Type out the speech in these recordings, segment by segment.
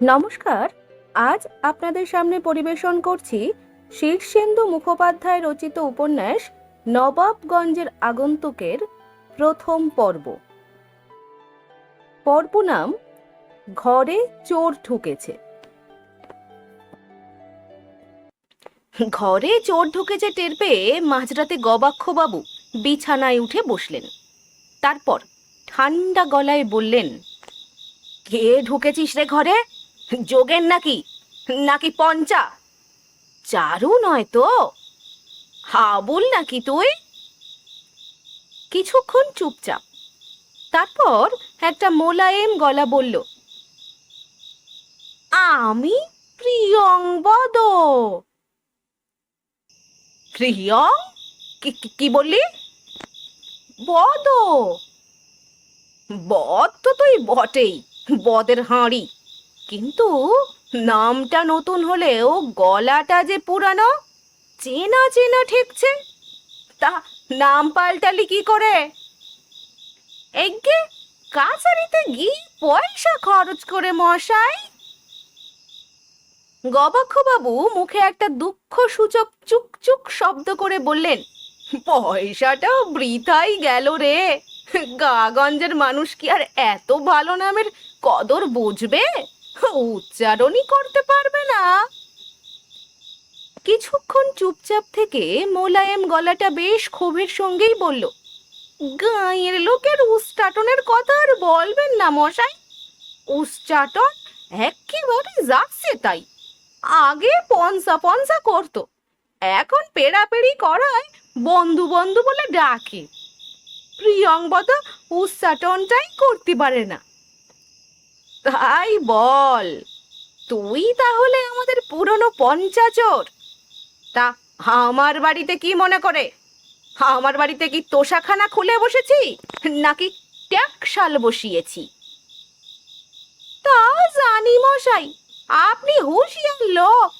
নমস্কার, আজ আপনাদের সামনে পরিবেশন করছি শীর্ষেন্দু মুখোপাধ্যায় রচিত উপন্যাস নবাবগঞ্জের আগন্তুকের প্রথম পর্ব। পর্ব নাম ঘরে চোর ঢুকেছে। ঘরে চোর ঢুকেছে টের পেয়ে মাঝরাতে গবাক্ষবাবু বিছানায় উঠে বসলেন। তারপর ঠান্ডা গলায় বললেন, কে ঢুকেছিস রে ঘরে? যোগেন নাকি? নাকি পঞ্চা? চারু নয় তো? হাবুল নাকি তুই? কিছুক্ষণ চুপচাপ। তারপর একটা মোলায়েম গলা বলল, আমি প্রিয়ংবদ প্রিয়ং? কি বললি? বদ। বদ তো তুই বটেই, বদের হাঁড়ি। কিন্তু নামটা নতুন হলেও গলাটা যে পুরানো, চেনা চেনা ঠেকছে। তা নাম পাল্টালি কি করে? এগে কাছারিতে গিয়ে পয়সা খরচ করে মশাই। গবাক্ষবাবু মুখে একটা দুঃখ সূচক চুকচুক শব্দ করে বললেন পয়সাটাও বৃথাই গেল রে। গাগঞ্জের মানুষ কি আর এত ভালো নামের কদর বুঝবে? উচ্চারণই করতে পারবে না। কিছুক্ষণ চুপচাপ থেকে মোলায়েম গলাটা বেশ ক্ষোভের সঙ্গেই বলল, গাঁয়ের লোকের উচ্চাটনের কথা আর বলবেন না মশাই। উচ্চাটন একেবারে যাচ্ছে তাই। আগে পনসা পনসা করতো, এখন পেড়াপেড়ি করায় বন্ধু বন্ধু বলে ডাকে। প্রিয়ংবদ উচ্চাটনটাই করতে পারে না। তাই বল। তুই তাহলে আমাদের পুরনো পঞ্চাচর। তা আমার বাড়িতে কি মনে করে? আমার বাড়িতে কি তোষাখানা খুলে বসেছি, নাকি ট্যাকশাল বসিয়েছি? তা জানি মশাই, আপনি হুঁশিয়ার লোক।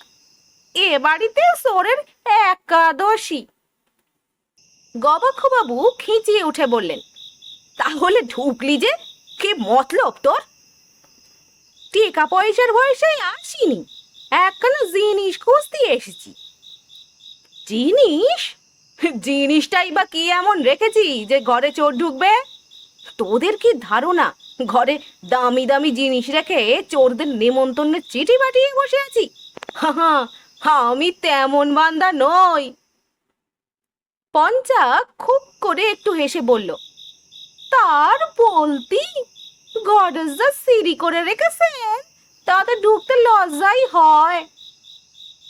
এ বাড়িতে সোরের একাদশী। গবাক্ষবাবু খিঁচিয়ে উঠে বললেন, তাহলে ঢুকলি যে, কি মতলব তোর? টেকা পয়সার বয়সেই আসিনি। একখানা জিনিস খুঁজতে এসেছি। জিনিস? জিনিসটাই বা কি এমন রেখেছি যে ঘরে চোর ঢুকবে? তোদের কি ধারণা? ঘরে দামি দামি জিনিস রেখে চোরদের নেমন্তন্নের চিঠি পাঠিয়ে বসে আছি? হা হা, আমি তেমন বান্দা নই। পঞ্চা খুব করে একটু হেসে বলল, তার বলতি গডেস যা সিঁড়ি করে রেখেছেন তাতে ঢুকতে লজ্জাই হয়।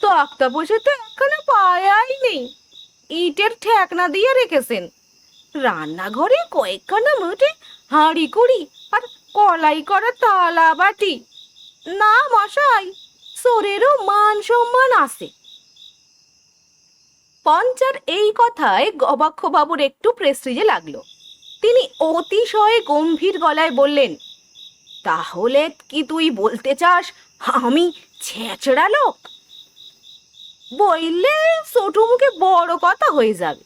তক্তা বসে তো একখানা পায়াই নেই ইটের ঠেকনা দিয়ে রেখেছেন। রান্নাঘরে কয়েকখানা মুঠে হাঁড়ি কুড়ি আর কলাই করা তালা বাটি। না মশাই সোরেরও মান সম্মান আছে। পঞ্চার এই কথায় গবাক্ষবাবুর একটু প্রেস্টিজে লাগল। তিনি অতিশয় গম্ভীর গলায় বললেন, তাহলে কি তুই বলতে চাস আমি ছেঁচড়া লোক? বললে ছোট মুখে বড় কথা হয়ে যাবে।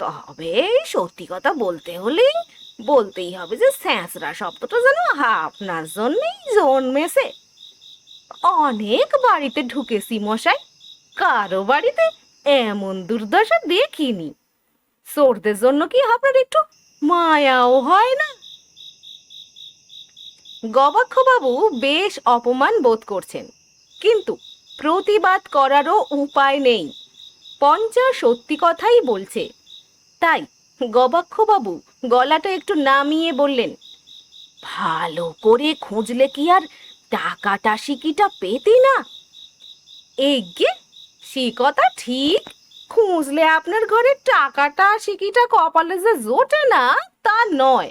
তবে সত্যি কথা বলতে হলে বলতেই হবে যে স্যাঁচড়া শব্দটা যেন আপনার জন্যই জন্মেছে। অনেক বাড়িতে ঢুকেছি মশাই, কারও বাড়িতে এমন দুর্দশা দেখিনি। চোরদের জন্য কি আপনার একটু মায়াও হয় না। গবাক্ষবাবু বেশ অপমান বোধ করছেন, কিন্তু প্রতিবাদ করারও উপায় নেই। পঞ্চা সত্যি কথাই বলছে। তাই গবাক্ষবাবু গলাটা একটু নামিয়ে বললেন, ভালো করে খুঁজলে কি আর টাকাটা সিকিটা পেতি না? এগে সে কথা ঠিক খুঁজলে আপনার ঘরে টাকাটা, সিকিটা, কপালে যে জোটে না, তা নয়।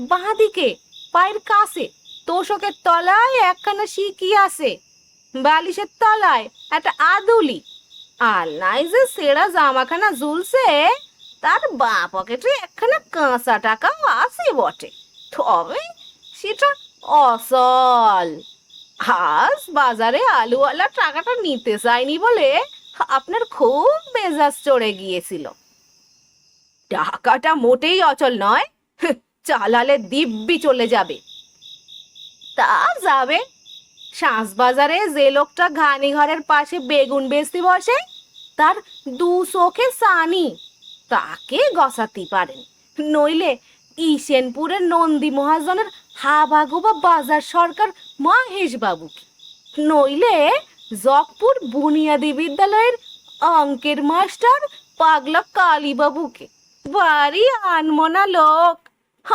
বাঁদিকে, পায়ের কাছে, তোষকের তলায় একখানা সিকি আছে। বালিশের তলায় একটা আদুলি। আলনায় যে সেরা জামাখানা ঝুলছে, তার বা পকেটে একখানা কাঁচা টাকাও আছে বটে। তবে সেটা অসল আজ বাজারে আলুওয়ালা টাকাটা নিতে চাইনি বলে আপনার খুব মেজাজ চড়ে গিয়েছিল। টাকাটা মোটেই অচল নয় চালালে দিব্যি চলে যাবে। তা যাবে। শাঁস বাজারে যে লোকটা ঘানি ঘরের পাশে বেগুন বেচতে বসে, তার দু চোখে সানি, তাকে গসাতে পারেন নইলে ইসেনপুরের নন্দী মহাজনের হাবাগোবা বাজার সরকার মহেশ বাবুকে নইলে জকপুর বুনিয়াদী বিদ্যালয়ের অঙ্কের মাস্টার পাগলা কালীবাবুকে। বাড়ি আনমনা লোক।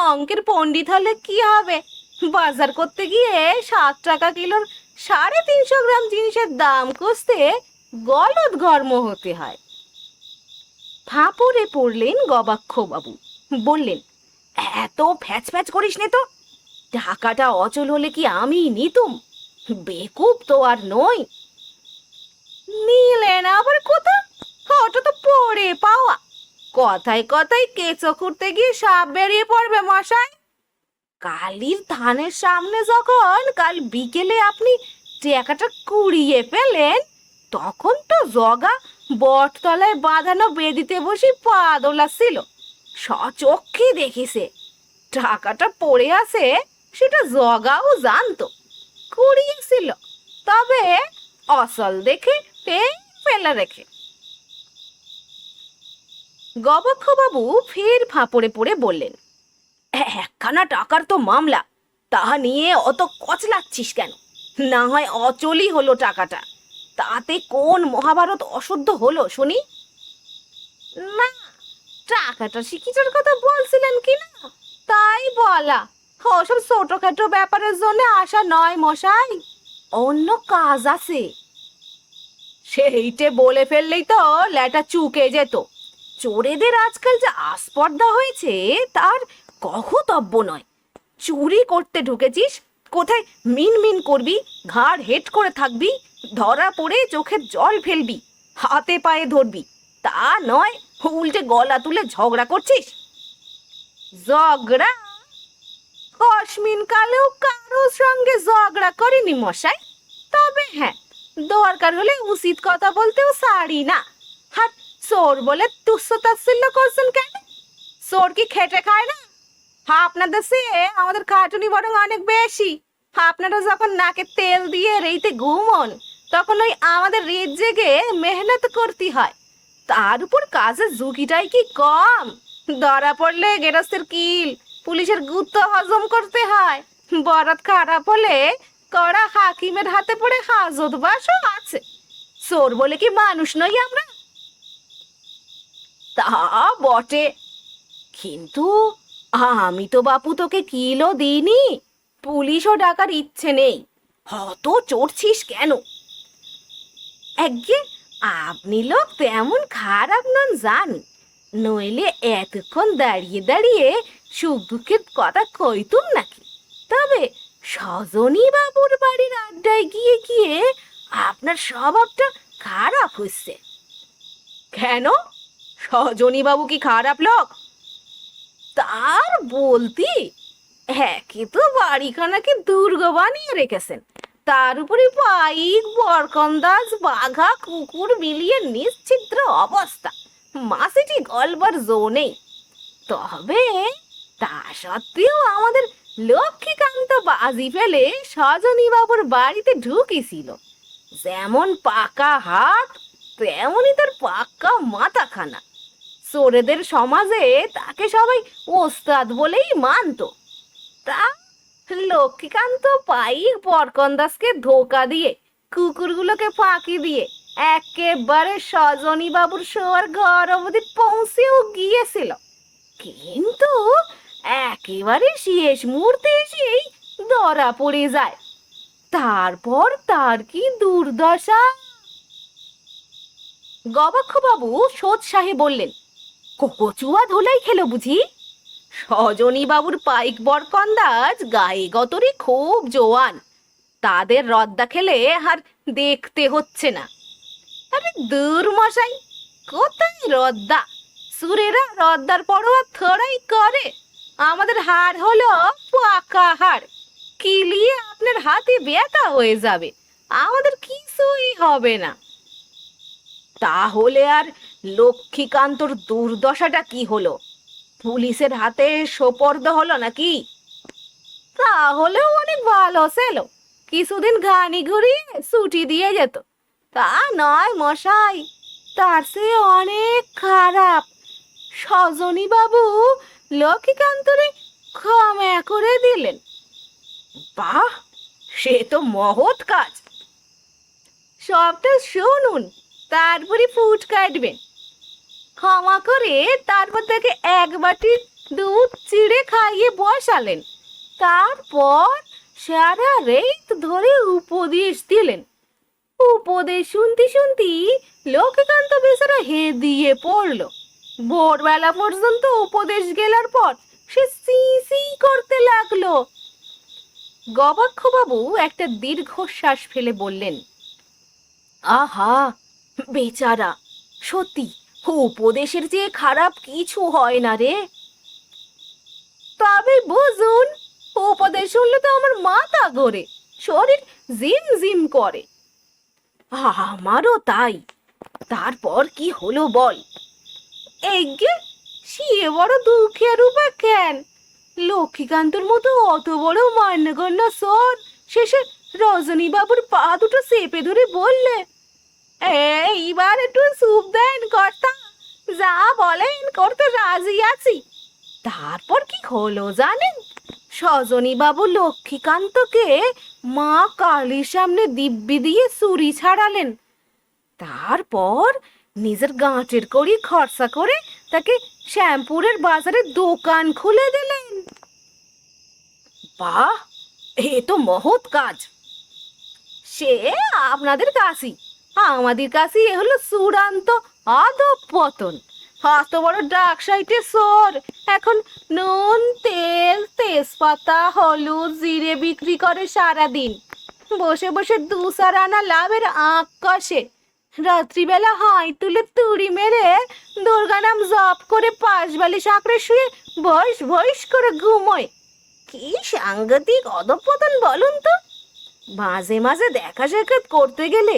অঙ্কের পণ্ডিত হলে কি হবে? বাজার করতে গিয়ে সাত টাকা কিলোর সাড়ে তিনশো গ্রাম জিনিসের দাম কষতে গলদ ঘর্ম হতে হয়। ফাঁপড়ে পড়লেন গবাক্ষ বাবু বললেন, এত ফ্যাচ ফ্যাচ করিস নে তো। টাকাটা অচল হলে কি আমি নিতুম? বেকুব তো আর নই নিলেন আবার কোথা? ওটা তো পড়ে পাওয়া। কথায় কথায় কেঁচো খুঁড়তে গিয়ে সাপ বেরিয়ে পড়বে, মশাই। কালির ধানের সামনে যখন কাল বিকেলে আপনি টাকাটা কুড়িয়ে পেলেন তখন তো জগা বটতলায় বাঁধানো বেদিতে বসে পা দোলাচ্ছিল। সচক্ষে দেখিছে, টাকাটা পড়ে আছে, সেটা জগাও জানতো। কুড়িয়েছিল, তবে অসল দেখে পেয়ে ফেলে রেখে গবক্ষবাবু ফের ফাঁপড়ে পড়ে বললেন একখানা টাকার তো মামলা, তাহা নিয়ে অত কচলাচ্ছিস কেন? না হয় অচলই হলো টাকাটা। তাতে কোন মহাভারত অশুদ্ধ হলো, শুনি? না, টাকাটা শিখিটার কথা বলছিলেন কি না? তাই বলা, ওসব ছোটখাটো ব্যাপারের জন্য আসা নয় মশাই, অন্য কাজ আছে। সেইটে বলে ফেললেই তো ল্যাটা চুকে যেত। চোরেদের আজকাল যা আস্পর্ধা হয়েছে, তার কহতব্য নয়। চুরি করতে ঢুকেছিস, কোথায় মিন মিন করবি, ঘাড় হেট করে থাকবি, ধরা পড়ে চোখে জল ফেলবি, হাতে পায়ে ধরবি, তা নয়, উল্টে গলা তুলে ঝগড়া করছিস? ঝগড়া? কসমিন কালেও কারোর সঙ্গে ঝগড়া করিনি মশাই। তবে হ্যাঁ দরকার হলে উচিত কথা বলতেও সারি না। হাট, চোর বলে তুচ্ছ তাচ্ছিল্য করছেন কেন? চোর কি খেটে খায় না? আপনাদের সে আমাদের খাটুনি বরং অনেক বেশি। আপনারা যখন নাকে তেল দিয়ে রেইতে ঘুমন, তখন ওই আমাদের রেত জেগে মেহনত করতে হয়। তার উপর কাজের ঝুঁকিটাই কি কম? ধরা পড়লে গেরস্তের কিল, পুলিশের গুত্ত হজম করতে হয়। বরাত খারাপ হলে কড়া হাকিমের হাতে পড়ে হাজত বাসও আছে। চোর বলে কি মানুষ নই আমরা? তা বটে। কিন্তু আমি তো বাপু তোকে কিলো দিইনি, পুলিশও ডাকার ইচ্ছে নেই। হত চড়ছিস কেন? একগে, আপনি লোক তেমন খারাপ নন জানি। নইলে এতক্ষণ দাঁড়িয়ে দাঁড়িয়ে সুখ দুঃখের কথা কইতুম নাকি? তবে সজনী বাবুর বাড়ির আড্ডায় গিয়ে গিয়ে আপনার স্বভাবটা খারাপ হচ্ছে। কেন? সজনী বাবু কি খারাপ লোক? তার বলতি, একে তো বাড়িখানাকে দুর্গ বানিয়ে রেখেছেন। তার উপরে বাইক বরকন্দাজ, বাঘা, কুকুর মিলিয়ে নিশ্চিদ্র অবস্থা। মাসিটি গল্বার জো নেই। তবে সত্ত্বেও আমাদের লক্ষ্মীকান্ত বাজি ফেলে সজনী বাবুর বাড়িতে ঢুকেছিল। যেমন পাকা হাত তেমনই তার পাক্কা মাথাখানা। চোরেদের সমাজে তাকে সবাই ওস্তাদ বলেই মানতো। তা লক্ষ্মীকান্ত পাইক বরকন্দাসকে ধোকা দিয়ে, কুকুরগুলোকে ফাঁকি দিয়ে, একেবারে সজনী বাবুর শোয়ার ঘর অবধি পৌঁছেও গিয়েছিল। কিন্তু একেবারে শেষ মুহূর্তে এসেই ধরা পড়ে যায়। তারপর তার কি দুর্দশা? গবাক্ষবাবু সোৎসাহে বললেন কচুয়া ধোলাই খেলো বুঝি? সজনী বাবুর পাইক বরকন্দাজ গায়ে গতরে খুব জোয়ান। তাদের রদ্দা খেলে আর দেখতে হচ্ছে না। আরে দূর মশাই, কোথায় রদ্দা? সুরেরা রদ্দার পরোয়া থোড়াই করে। আমাদের হাড় হলো পাকা হাড় কিলিয়ে আপনার হাতে ব্যথা হয়ে যাবে। আমাদের কিছুই হবে না। তাহলে আর লক্ষ্মীকান্তর দুর্দশাটা কি হলো? পুলিশের হাতে সোপর্দ হলো নাকি? তাহলেও অনেক ভালো ছিল। কিছুদিন ঘানি ঘুরিয়ে ছুটি দিয়ে যেত। তা নয় মশাই, তার সে অনেক খারাপ। সজনী বাবু লক্ষ্মীকান্তরে ক্ষমা করে দিলেন। বাহ, সে তো মহৎ কাজ। সবটা শুনুন তারপরে ফুট কাটবেন। ক্ষমা করে তারপর তাকে এক বাটি দুধ চিড়ে খাইয়ে বসালেন। তারপর সারা রেত ধরে উপদেশ দিলেন। উপদেশ শুনতে শুনতে লক্ষ্মীকান্ত বেচারা হে দিয়ে পড়ল। ভোরবেলা পর্যন্ত উপদেশ গেলার পর সে সি সি করতে লাগল। গবাক্ষবাবু একটা দীর্ঘশ্বাস ফেলে বললেন, আহা, বেচারা, সত্যি, উপদেশের যে খারাপ কিছু হয় না রে। তবে বুঝুন, উপদেশ শুনলে তো আমার মাথা ঘোরে, শরীর জিম জিম করে। আমারও তাই, তারপর কি হলো বল? এগে সে বড় দুঃখের উপর কেন? লক্ষ্মীকান্তর মতো অত বড় মান্যগণ্য সর শেষে রজনী বাবুর পা দুটো চেপে ধরে বললে, এইবার একটু সুপ দেন কর্তা, যা বলেন করতে রাজি আছি। তারপর কি হলো জানেন? সজনী বাবু লক্ষ্মীকান্তকে মা কালীর সামনে দিব্যি দিয়ে চুরি ছাড়ালেন। তারপর নিজের গাঁটের কড়ি খরচা করে তাকে শ্যামপুরের বাজারে দোকান খুলে দিলেন। বাহ, এ তো মহৎ কাজ। সে আপনাদের কাছেই আমাদের কাছে এ হলো চূড়ান্ত আদব পতন। অত বড় ডাক সাইটে সর। এখন নুন, তেল, তেজপাতা, হলুদ, জিরে বিক্রি করে সারাদিন। বসে বসে দু আনা লাভের আঁক কষে রাত্রিবেলা হাই তুলে তুড়ি মেরে দুর্গা নাম জপ করে পাশ বালিশ আঁকড়ে শুয়ে ভয়স ভয়স করে ঘুমোয়। কি সাংঘাতিক অধপতন বলুন তো। মাঝে মাঝে দেখা সাক্ষাৎ করতে গেলে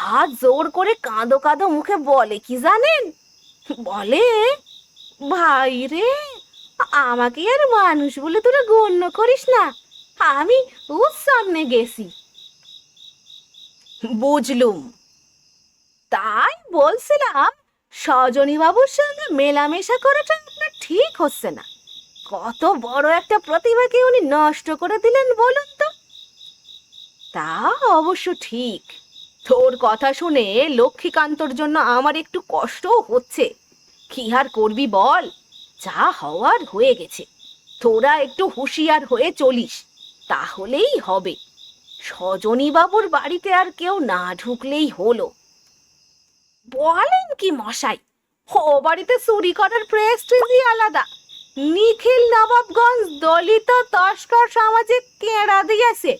হাত জোর করে কাঁদো কাঁদো মুখে বলে, কি জানেন? বলে, ভাই রে, আমাকে আর মানুষ বলে তোরা গণ্য করিস না, আমি ওর সামনে গেছি। বুঝলুম। তাই বলছিলাম সজনী বাবুর সঙ্গে মেলামেশা করাটা আপনার ঠিক হচ্ছে না। কত বড় একটা প্রতিভাকে উনি নষ্ট করে দিলেন বলুন তো। তা অবশ্য ঠিক। তোর কথা শুনে লক্ষ্মীকান্তর জন্য আমার একটু কষ্টও হচ্ছে। কি আর করবি বল? যা হওয়ার হয়ে গেছে। তোরা একটু হুঁশিয়ার হয়ে চলিস। তাহলেই হবে। সজনী বাবুর বাড়িতে আর কেউ না ঢুকলেই হলো। বলেন কি মশাই? ও বাড়িতে চুরি করার প্রেস্টিজই আলাদা। নিখিল নবাবগঞ্জ দলিত তস্কর সমাজে কেড়া দিয়েছে।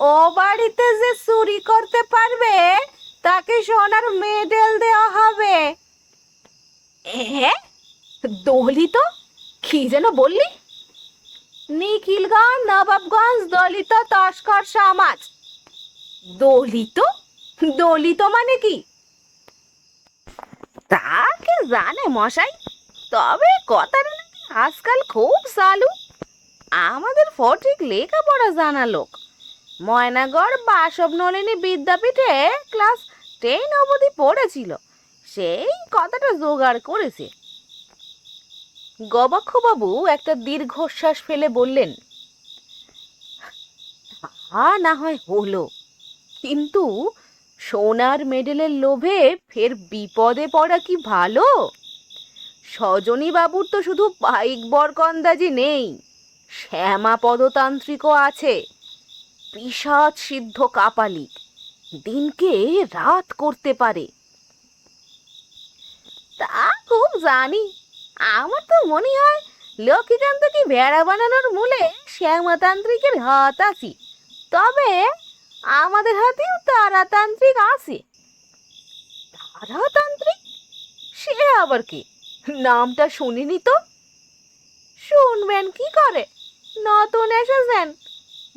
ও বাড়িতে যে চুরি করতে পারবে, তাকে সোনার মেডেল দেওয়া হবে। এ দলিত? কি যেন বললি? নিখিলগঞ্জ নবাবগঞ্জ দলিত তস্কর সমাজ। দলিত? দলিত মানে কি? তাকে জানে, মশাই? তবে নাকি আজকাল খুব চালু। আমাদের ফটিক লেখাপড়া জানা লোক। ময়নাগড় বাসব নলিনী বিদ্যাপীঠে ক্লাস টেন অবধি পড়েছিল। সেই কথাটা জোগাড় করেছে। গবাক্ষবাবু একটা দীর্ঘশ্বাস ফেলে বললেন, তা না হয় হলো। কিন্তু সোনার মেডেলের লোভে ফের বিপদে পড়া কি ভালো? সজনী বাবুর তো শুধু পাইক বরকন্দাজি নেই শ্যামা পদতান্ত্রিকও আছে পিসাদ সিদ্ধ কাপালিক দিনকে রাত করতে পারে। তা খুব জানি, আমার তো মনে হয় লক্ষ্মীকান্তকে ভেড়া বানানোর মূলে শ্যামাতান্ত্রিকের হাত আছি, তবে আমাদের হাতেও তারাতান্ত্রিক আছে। তারাতান্ত্রিক? সে আবার কি? নামটা শুনিনি তো? শুনবেন কি করে? নতুন এসেছেন।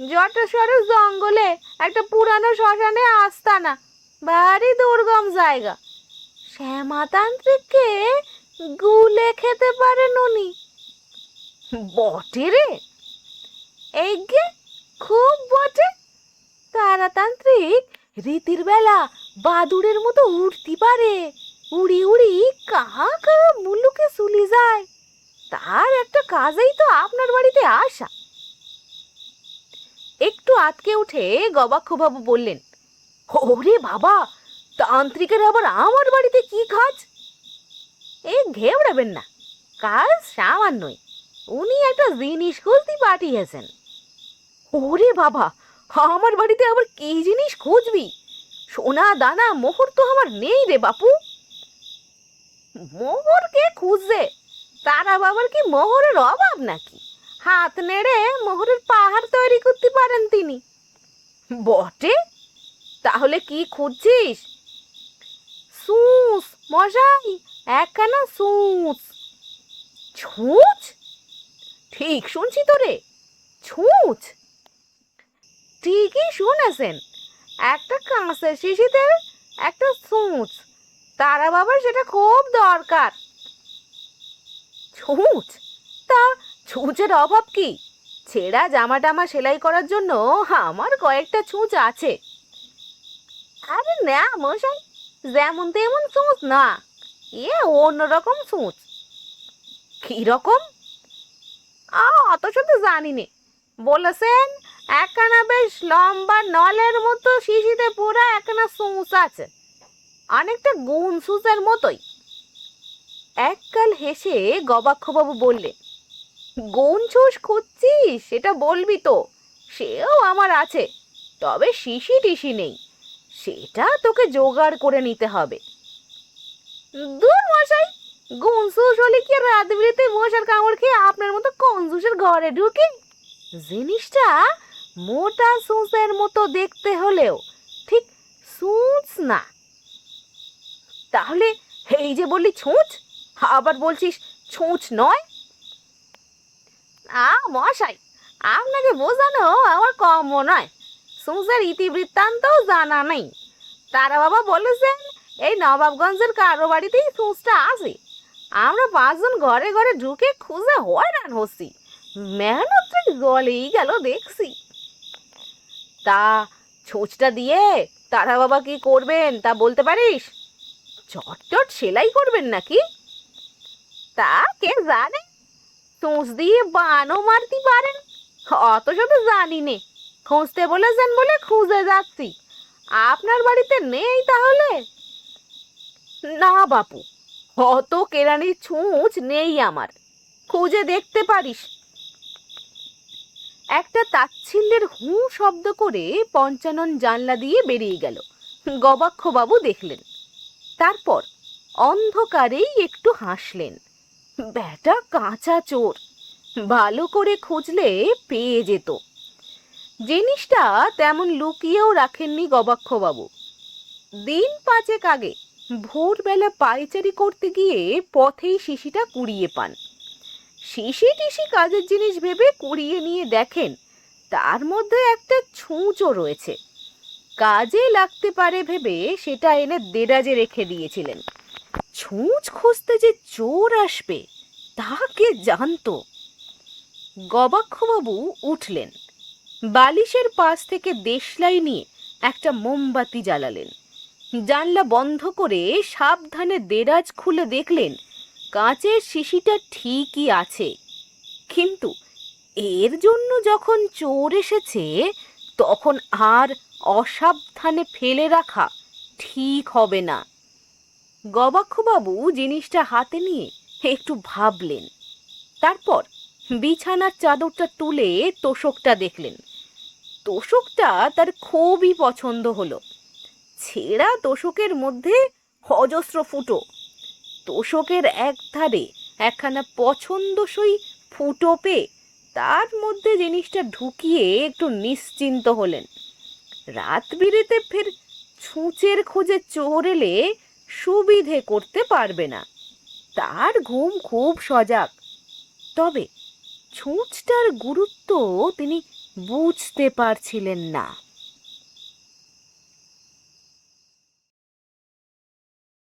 জটেশ্বরের জঙ্গলে একটা পুরানো শ্মশানে আস্তানা। ভারী দুর্গম জায়গা। শ্যামাতান্ত্রিককে গুলে খেতে পারেন উনি। বটে রে! এই খুব বটে। তারাতান্ত্রিক রীতির বেলা বাদুড়ের মতো উড়তে পারে। উড়ি উড়ি কাহা কাহা মুলুকে চলে যায়। তার একটা কাজেই তো আপনার বাড়িতে আসা। একটু আটকে উঠে গবাক্ষবাবু বললেন, ওরে বাবা, তান্ত্রিকের আবার আমার বাড়িতে কি কাজ? এ ঘেবড়াবেন না, কাজ সামান্যই। উনি একটা জিনিস খুঁজতে পাঠিয়েছেন। ওরে বাবা আমার বাড়িতে আবার কি জিনিস খুঁজবি? সোনা, দানা, মোহর তো আমার নেই রে বাপু। মোহর কে খুঁজছে? তারা বাবার কি মোহরের অভাব নাকি? হাত নেড়ে মোহরের পাহাড় তৈরি করতে পারেন তিনি। বটে? তাহলে কি খুঁজছিস? সুস মশাই, একখানা সুস ছুঁচ? ঠিক শুনছি তো রে। ছুঁচ? ঠিকই শুনেছেন। একটা কাঁচের শিশিতে একটা ছুঁচ। তারা বাবার সেটা খুব দরকার। ছুঁচ? তা ছুঁচের অভাব কি? ছেঁড়া জামা টামা সেলাই করার জন্য আমার কয়েকটা ছুঁচ আছে। আরে না, মশাই, যেমন তেমন ছুঁচ না। এ অন্যরকম ছুঁচ। কি রকম আ অত শুধু জানি নে বলেছেন একখানা বেশ লম্বা নলের মতো শিশিতে পুরা একখানা সুঁচ আছে। অনেকটা গুণ সুচের মতোই। এককাল হেসে গবাক্ষবাবু বললেন, গুণ ছুস খুঁজছিস? সেটা বলবি তো। সেও আমার আছে। তবে শিশি টিসি নেই। সেটা তোকে জোগাড় করে নিতে হবে। দূর মশাই গুনসুস হলে কি আর রাত বিরেতে মশার কামড় খেয়ে আপনার মতো কনজুসের ঘরে ঢুকে? জিনিসটা মোটা সুঁচের মতো দেখতে হলেও ঠিক সুঁচ না। তাহলে এই যে বললি ছুঁচ, আবার বলছিস ছুঁচ নয়? আ মশাই, আপনাকে বোঝানো আমার কম নয়। সুঁচের ইতিবৃত্তান্তও জানা নেই। তারা বাবা বলেছেন, এই নবাবগঞ্জের কারও বাড়িতেই সুঁচটা আছে। আমরা পাঁচজন ঘরে ঘরে ঢুকে খুঁজে হয়রান হচ্ছি। মেহনত জলেই গেল দেখছি। তা ছুঁচটা দিয়ে তারা বাবা কি করবেন তা বলতে পারিস? চটচট সেলাই করবেন নাকি? তা কে জানে? তুষ দিয়ে বানও মারতে পারেন। অত শত জানি নে। খুঁজতে বলেছেন বলে খুঁজে যাচ্ছি। আপনার বাড়িতে নেই তাহলে? না বাপু, অত কেরানির ছুঁচ নেই আমার। খুঁজে দেখতে পারিস। একটা তাচ্ছিল্যের হু শব্দ করে পঞ্চানন জানলা দিয়ে বেরিয়ে গেল। গবাক্ষবাবু দেখলেন। তারপর অন্ধকারেই একটু হাসলেন। ব্যাটা কাঁচা চোর, ভালো করে খুঁজলে পেয়ে যেত। জিনিসটা তেমন লুকিয়েও রাখেননি গবাক্ষবাবু। দিন পাঁচেক আগে ভোরবেলা পায়চারি করতে গিয়ে পথেই শিশিটা কুড়িয়ে পান। শিশি টিসি কাজের জিনিস ভেবে কুড়িয়ে নিয়ে দেখেন, তার মধ্যে একটা ছুঁচও রয়েছে। কাজে লাগতে পারে ভেবে সেটা এনে দেরাজে রেখে দিয়েছিলেন। ছুঁচ খুঁজতে যে চোর আসবে, তা কে জানতো? গবাক্ষবাবু উঠলেন, বালিশের পাশ থেকে দেশলাই নিয়ে একটা মোমবাতি জ্বালালেন। জানলা বন্ধ করে সাবধানে দেরাজ খুলে দেখলেন কাঁচের শিশিটা ঠিকই আছে। কিন্তু এর জন্য যখন চোর এসেছে, তখন আর অসাবধানে ফেলে রাখা ঠিক হবে না। গবাক্ষবাবু জিনিসটা হাতে নিয়ে একটু ভাবলেন। তারপর বিছানার চাদরটা তুলে তোষকটা দেখলেন। তোষকটা তার খুবই পছন্দ হলো। ছেঁড়া তোষকের মধ্যে অজস্র ফুটো তোষকের এক ধারে একখানা পছন্দসই ফুটো পেয়ে তার মধ্যে জিনিসটা ঢুকিয়ে একটু নিশ্চিন্ত হলেন। রাত বিরেতে ফের ছুঁচের খোঁজে চোর এলে সুবিধে করতে পারবে না। তার ঘুম খুব সজাগ। তবে ছুঁচটার গুরুত্ব তিনি বুঝতে পারছিলেন না।